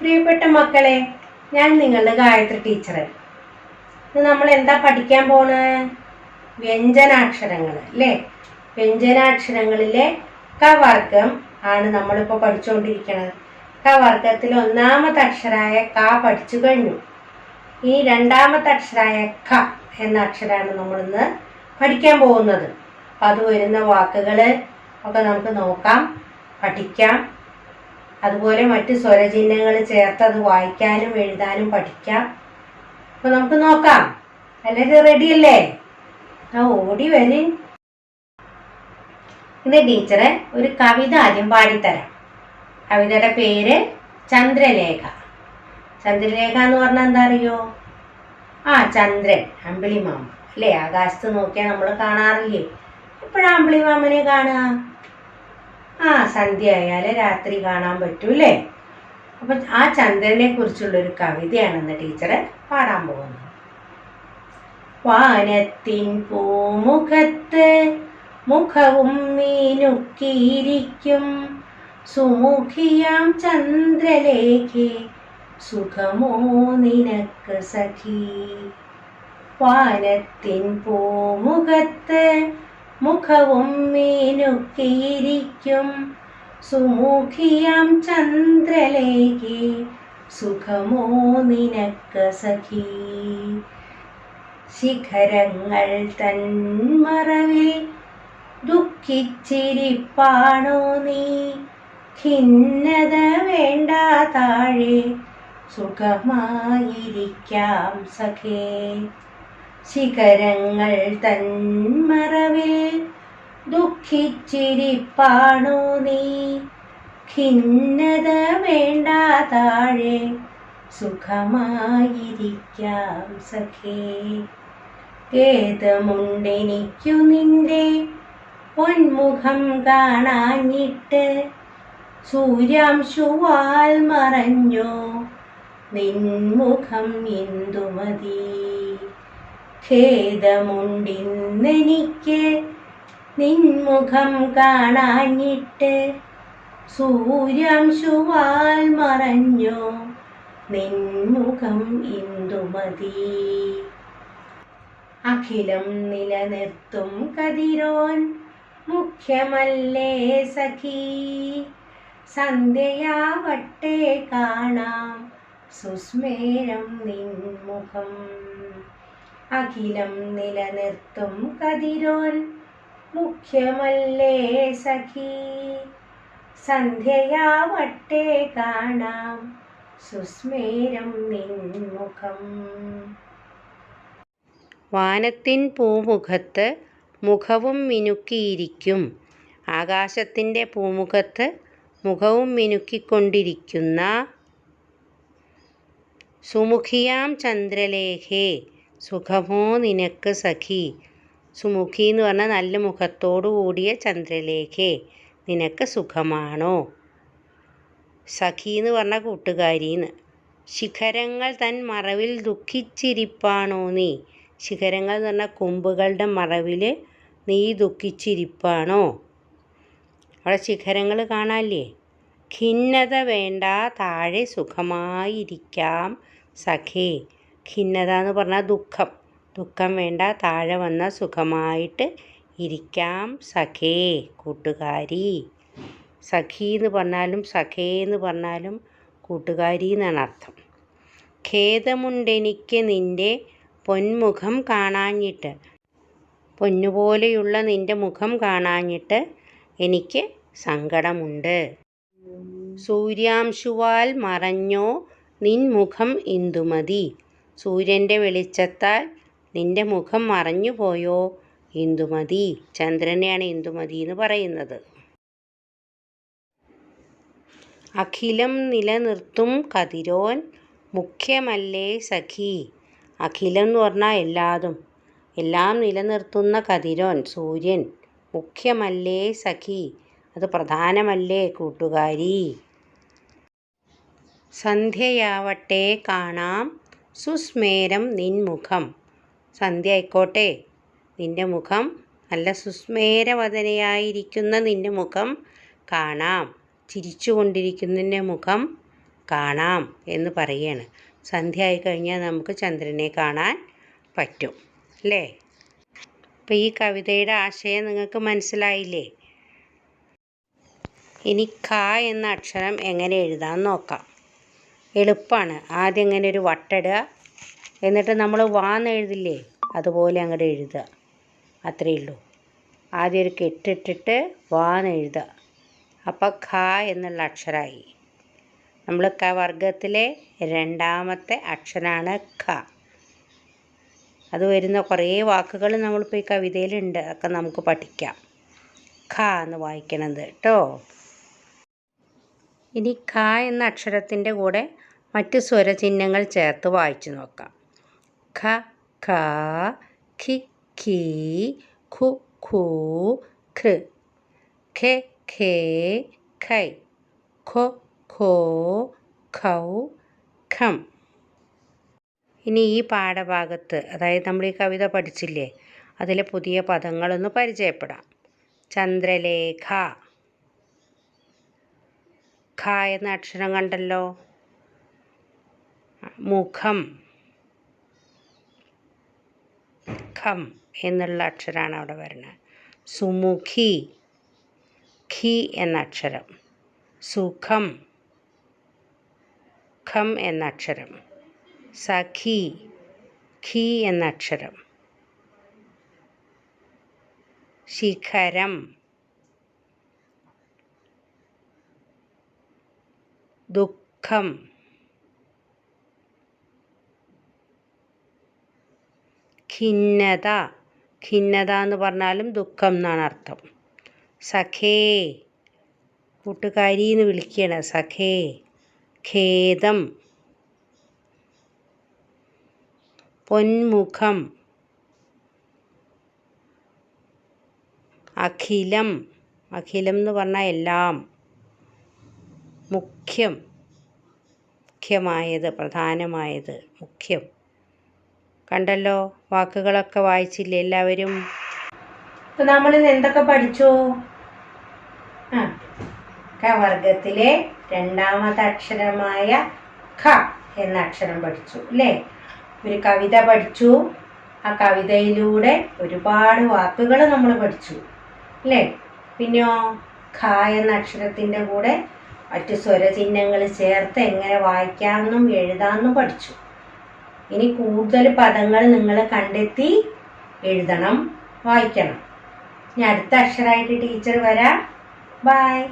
പ്രിയപ്പെട്ട മക്കളെ ഞാൻ നിങ്ങളുടെ ഗായത്രി ടീച്ചർ നമ്മൾ എന്താ പഠിക്കാൻ പോണ്? വ്യഞ്ജനാക്ഷരങ്ങൾ അല്ലേ? വ്യഞ്ജനാക്ഷരങ്ങളിലെ കവർഗം ആണ് നമ്മളിപ്പോൾ പഠിച്ചുകൊണ്ടിരിക്കുന്നത് കവർഗത്തിൽ ഒന്നാമത്തെ അക്ഷരായ ക പഠിച്ചു കഴിഞ്ഞു. ഈ രണ്ടാമത്തെ അക്ഷരായ ക എന്ന അക്ഷരമാണ് നമ്മളിന്ന് പഠിക്കാൻ പോകുന്നത്. അപ്പം അത് വരുന്ന വാക്കുകൾ ഒക്കെ നമുക്ക് നോക്കാം പഠിക്കാം. അതുപോലെ മറ്റ് സ്വരചിഹ്നങ്ങൾ ചേർത്ത് അത് വായിക്കാനും എഴുതാനും പഠിക്കാം. അപ്പൊ നമുക്ക് നോക്കാം. അല്ലെങ്കിൽ റെഡി അല്ലേ? ആ ഓടി വരും. ഇത് ടീച്ചറെ ഒരു കവിത ആദ്യം പാടിത്തരാം. കവിതയുടെ പേര് ചന്ദ്രലേഖ. ചന്ദ്രലേഖ എന്ന് പറഞ്ഞാൽ എന്താ അറിയോ? ആ ചന്ദ്രൻ അമ്പിളിമാമ. അല്ലേ ആകാശത്ത് നോക്കിയാൽ നമ്മൾ കാണാറില്ലേ? എപ്പോഴാ അമ്പിളിമാമനെ കാണുക? ആ സന്ധ്യ ആയാലേ രാത്രി കാണാൻ പറ്റൂലേ അപ്പൊ ആ ചന്ദ്രനെ കുറിച്ചുള്ള ഒരു കവിതയാണ് ഇന്ന് ടീച്ചറ് പാടാൻ പോകുന്നത് വാനത്തിൻ പൂമുഖത്ത് മുഖവും മീനുക്കിയിരിക്കും സുമുഖിയാം ചന്ദ്രലേഖേ സുഖമോ നിനക്ക് സഖി? വാനത്തിൻ പൂമുഖത്ത് മുഖവും മീനുക്കിയിരിക്കും. സുമുഖിയാം ചന്ദ്രലേഖി സുഖമോ നിനക്ക് സഖി? ശിഖരങ്ങൾ തന്മറവിൽ ദുഃഖിച്ചിരിപ്പാണോ നീ? ഖിന്നത വേണ്ട താഴെ സുഖമായിരിക്കാം സഖേ. ശിഖരങ്ങൾ തന്മറവിൽ ദുഃഖിച്ചിരിപ്പാണോ നീ. ഖിന്നത വേണ്ട താഴെ സുഖമായിരിക്കാം സഖേ. ഖേദമുണ്ടെനിക്കു നിന്റെ പൊന്മുഖം കാണാഞ്ഞിട്ട് സൂര്യാംശുവാൽ മറഞ്ഞോ നിൻമുഖം ഇന്ദുമതി ഖേദമുണ്ടിന്നെനിക്ക് നിൻമുഖം കാണാഞ്ഞിട്ട് സൂര്യാംശുവാൽ മറഞ്ഞോ നിൻമുഖം ഇന്ദുമതി. അഖിലം നിലനിർത്തും കതിരോൻ മുഖ്യമല്ലേ സഖി. സന്ധ്യയാവട്ടെ കാണാം സുസ്മേരം നിൻമുഖം. അഖിലം നിലനിർത്തും കതിരോൻ. മുഖ്യമല്ലേ സഖി? സന്ധ്യയാവട്ടെ കാണാം സുസ്മേരം നിൻമുഖം. വാനത്തിൻ പൂമുഖത്ത് മുഖവും മിനുക്കിയിരിക്കും. ആകാശത്തിന്റെ പൂമുഖത്ത് മുഖവും മിനുക്കിക്കൊണ്ടിരിക്കുന്ന സുമുഖിയാം ചന്ദ്രലേഖേ. സുഖമോ നിനക്ക് സഖി. സുമുഖി എന്ന് പറഞ്ഞാൽ നല്ല മുഖത്തോടു കൂടിയ ചന്ദ്രലേഖേ. നിനക്ക് സുഖമാണോ? സഖി എന്ന് പറഞ്ഞ കൂട്ടുകാരിന്ന്. ശിഖരങ്ങൾ തൻ മറവിൽ ദുഃഖിച്ചിരിപ്പാണോ നീ? ശിഖരങ്ങൾ എന്ന് പറഞ്ഞാൽ കൊമ്പുകളുടെ മറവിൽ നീ ദുഃഖിച്ചിരിപ്പാണോ? അവിടെ ശിഖരങ്ങൾ കാണാല്ലേ ഖിന്നത വേണ്ട താഴെ സുഖമായിരിക്കാം സഖേ. ഖിന്നത എന്ന് പറഞ്ഞാൽ ദുഃഖം. ദുഃഖം വേണ്ട താഴെ വന്ന സുഖമായിട്ട് ഇരിക്കാം സഖേ കൂട്ടുകാരി. സഖി എന്ന് പറഞ്ഞാലും സഖേ എന്ന് പറഞ്ഞാലും കൂട്ടുകാരി എന്നാണ് അർത്ഥം. ഖേദമുണ്ടെനിക്ക് നിന്റെ പൊന്മുഖം കാണാഞ്ഞിട്ട് പൊന്നുപോലെയുള്ള നിന്റെ മുഖം കാണാഞ്ഞിട്ട് എനിക്ക് സങ്കടമുണ്ട്. സൂര്യാംശുവാൽ മറഞ്ഞോ നിൻ മുഖം ഇന്ദുമതി. സൂര്യന്റെ വെളിച്ചത്താൽ നിന്റെ മുഖം മറഞ്ഞു പോയോ ഇന്ദുമതി. ചന്ദ്രനെയാണ് ഇന്ദുമതി എന്ന് പറയുന്നത്. അഖിലം നിലനിർത്തും കതിരോൻ. മുഖ്യമല്ലേ സഖി? അഖിലം എന്ന് പറഞ്ഞാൽ എല്ലാതും. എല്ലാം നിലനിർത്തുന്ന കതിരോൻ സൂര്യൻ. മുഖ്യമല്ലേ സഖി? അത് പ്രധാനമല്ലേ കൂട്ടുകാരി? സന്ധ്യയാവട്ടെ കാണാം. സുസ്മേരം നിൻമുഖം സന്ധ്യ ആയിക്കോട്ടെ. നിന്റെ മുഖം നല്ല സുസ്മേരവദനയായിരിക്കുന്ന നിന്റെ മുഖം കാണാം. ചിരിച്ചുകൊണ്ടിരിക്കുന്നതിന്റെ മുഖം കാണാം എന്ന് പറയാണ്. സന്ധ്യ ആയി കഴിഞ്ഞാൽ നമുക്ക് ചന്ദ്രനെ കാണാൻ പറ്റും അല്ലേ? അപ്പോൾ ഈ കവിതയുടെ ആശയം നിങ്ങൾക്ക് മനസ്സിലായില്ലേ? ഇനി ക എന്ന അക്ഷരം എങ്ങനെ എഴുതാൻ നോക്കാം. എളുപ്പമാണ് ആദ്യം ഇങ്ങനെ ഒരു വട്ടിടുക എന്നിട്ട് നമ്മൾ വാന്ന് എഴുതില്ലേ? അതുപോലെ അങ്ങോട്ട് എഴുതുക. അത്രയേ ഉള്ളൂ. ആദ്യം ഒരു കെട്ടിട്ടിട്ട് വാന്ന് എഴുതുക. അപ്പോൾ ഖ എന്നുള്ള അക്ഷരമായി നമ്മൾ ക വർഗത്തിലെ രണ്ടാമത്തെ അക്ഷരമാണ് ഖ. അത് വരുന്ന കുറേ വാക്കുകൾ നമ്മളിപ്പോൾ ഈ കവിതയിലുണ്ട്. അതൊക്കെ നമുക്ക് പഠിക്കാം. ഖ എന്ന് വായിക്കണത്. കേട്ടോ? ഇനി ഖ എന്ന അക്ഷരത്തിന്റെ കൂടെ മറ്റ് സ്വരചിഹ്നങ്ങൾ ചേർത്ത് വായിച്ചു നോക്കാം. ഖ ഖ ഖി ഖി ഖു ഖു ഖ്. ഖെ ഖേ ഖൈ. ഖൊ ഖോ ഖൗ ഖം. ഇനി ഈ പാഠഭാഗത്ത് അതായത് നമ്മൾ ഈ കവിത പഠിച്ചില്ലേ അതിലെ പുതിയ പദങ്ങളൊന്ന് പരിചയപ്പെടാം. ചന്ദ്രലേഖ. ഖ എന്ന അക്ഷരം കണ്ടല്ലോ? മുഖം. ഖം എന്നുള്ള അക്ഷരമാണ് അവിടെ വരുന്നത്. സുമുഖി. ഖി എന്ന അക്ഷരം. സുഖം. ഖം എന്ന അക്ഷരം. സഖി. ഖി എന്ന അക്ഷരം. ശിഖരം. ദുഃഖം. ഖിന്നത. ഖിന്നത എന്ന് പറഞ്ഞാലും ദുഃഖം എന്നാണ് അർത്ഥം. സഖേ. കൂട്ടുകാരി എന്ന് വിളിക്കുകയാണ്. സഖേ. ഖേദം. പൊന്മുഖം അഖിലം. അഖിലം എന്ന് പറഞ്ഞാൽ എല്ലാം. മുഖ്യം മുഖ്യമായത് പ്രധാനമായത് മുഖ്യം. കണ്ടല്ലോ വാക്കുകളൊക്കെ വായിച്ചില്ലേ എല്ലാവരും? നമ്മൾ നമ്മളിന്ന് എന്തൊക്കെ പഠിച്ചു? ആ വർഗത്തിലെ രണ്ടാമത്തെ അക്ഷരമായ ഖ എന്ന അക്ഷരം പഠിച്ചു അല്ലേ? ഒരു കവിത പഠിച്ചു. ആ കവിതയിലൂടെ ഒരുപാട് വാക്കുകൾ നമ്മൾ പഠിച്ചു അല്ലേ? പിന്നെയോ ഖ എന്ന അക്ഷരത്തിന്റെ കൂടെ മറ്റ് സ്വരചിഹ്നങ്ങൾ ചേർത്ത് എങ്ങനെ വായിക്കാമെന്നും എഴുതാമെന്നും പഠിച്ചു. ഇനി കൂടുതൽ പദങ്ങൾ നിങ്ങൾ കണ്ടെത്തി എഴുതണം വായിക്കണം. ഇനി അടുത്ത അക്ഷരമായിട്ട് ടീച്ചർ വരാം. ബൈ.